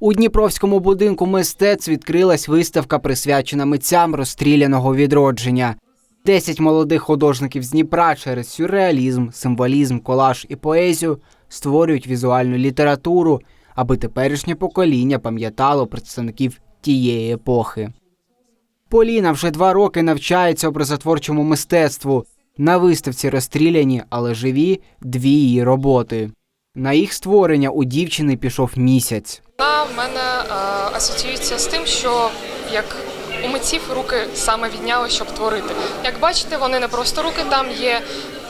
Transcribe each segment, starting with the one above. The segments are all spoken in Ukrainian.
У Дніпровському будинку мистецтв відкрилась виставка, присвячена митцям розстріляного відродження. Десять молодих художників з Дніпра через сюрреалізм, символізм, колаж і поезію створюють візуальну літературу, аби теперішнє покоління пам'ятало представників тієї епохи. Поліна вже два роки навчається образотворчому мистецтву. На виставці розстріляні, але живі дві її роботи. На їх створення у дівчини пішов місяць. Вона в мене е, асоціюється з тим, що як у митців руки саме відняли, щоб творити. Як бачите, вони не просто руки, там є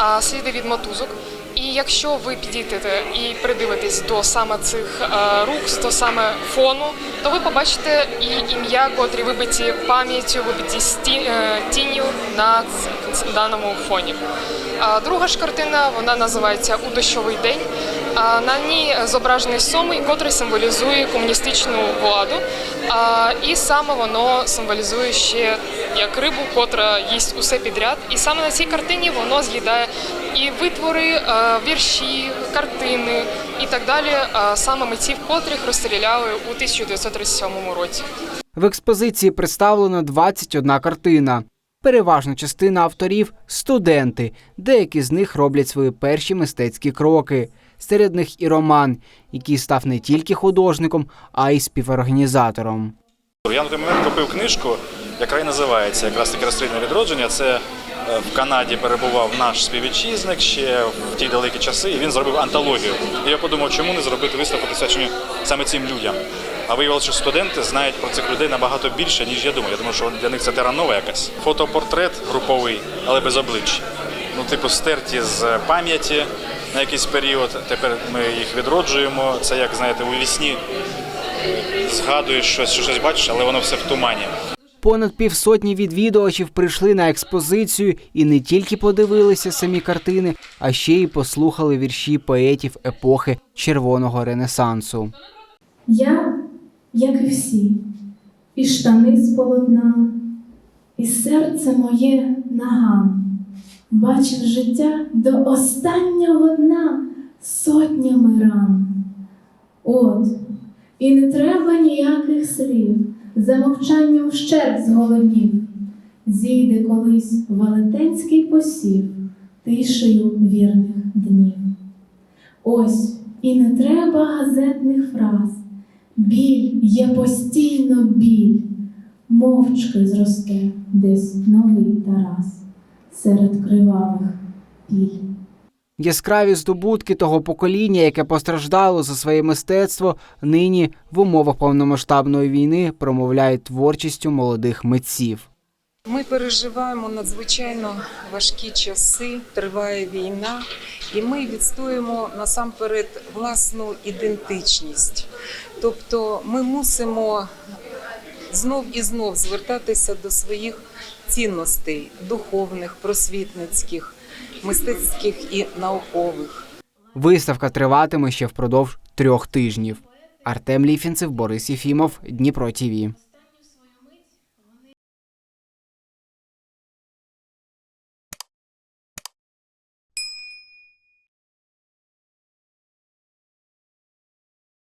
е, сліди від мотузок. І якщо ви підійдете і придивитесь до саме цих е, рук, до саме фону, то ви побачите і ім'я, котрі вибиті пам'яттю, вибиті е, тінню на даному фоні. Друга ж картина вона називається У дощовий день. На ній зображений сомий, котрий символізує комуністичну владу. І саме воно символізує ще як рибу, котра їсть усе підряд. І саме на цій картині воно з'їдає і витвори, е, вірші, картини і так далі, е, саме митців, котрих розстріляли у 1937 році. В експозиції представлено 21 картина. Переважна частина авторів студенти. Деякі з них роблять свої перші мистецькі кроки. Серед них і Роман, який став не тільки художником, а й співорганізатором. Я на той момент купив книжку, яка і називається якраз таки розстрільне відродження. Це е, в Канаді перебував наш співвітчизник ще в ті далекі часи, і він зробив антологію. І я подумав, чому не зробити виставку присвячену саме цим людям. А виявилося, що студенти знають про цих людей набагато більше, ніж я думав. Я думаю, що для них це тера нова якась. Фотопортрет груповий, але без облич. Ну, типу, стерті з пам'яті на якийсь період. Тепер ми їх відроджуємо. Це як знаєте, у вісні згадуєш щось, що щось бачиш, але воно все в тумані. Понад півсотні відвідувачів прийшли на експозицію і не тільки подивилися самі картини, а ще й послухали вірші поетів епохи Червоного Ренесансу. Я, як і всі, і штани з полотна, і серце моє наган, бачив життя до останнього дна сотнями ран. От, і не треба ніяких слів, за мовчанням вщерб зголоднів, зійде колись велетенський посів тишею вірних днів. Ось і не треба газетних фраз. Біль є постійно біль, мовчки зросте десь новий Тарас серед кривавих піль. Яскраві здобутки того покоління, яке постраждало за своє мистецтво, нині в умовах повномасштабної війни промовляють творчістю молодих митців. Ми переживаємо надзвичайно важкі часи, триває війна, і ми відстоюємо насамперед власну ідентичність. Тобто ми мусимо знов і знов звертатися до своїх цінностей духовних, просвітницьких, мистецьких і наукових. Виставка триватиме ще впродовж трьох тижнів. Артем Ліфінцев, Борис Єфімов, Дніпро ТІВІ.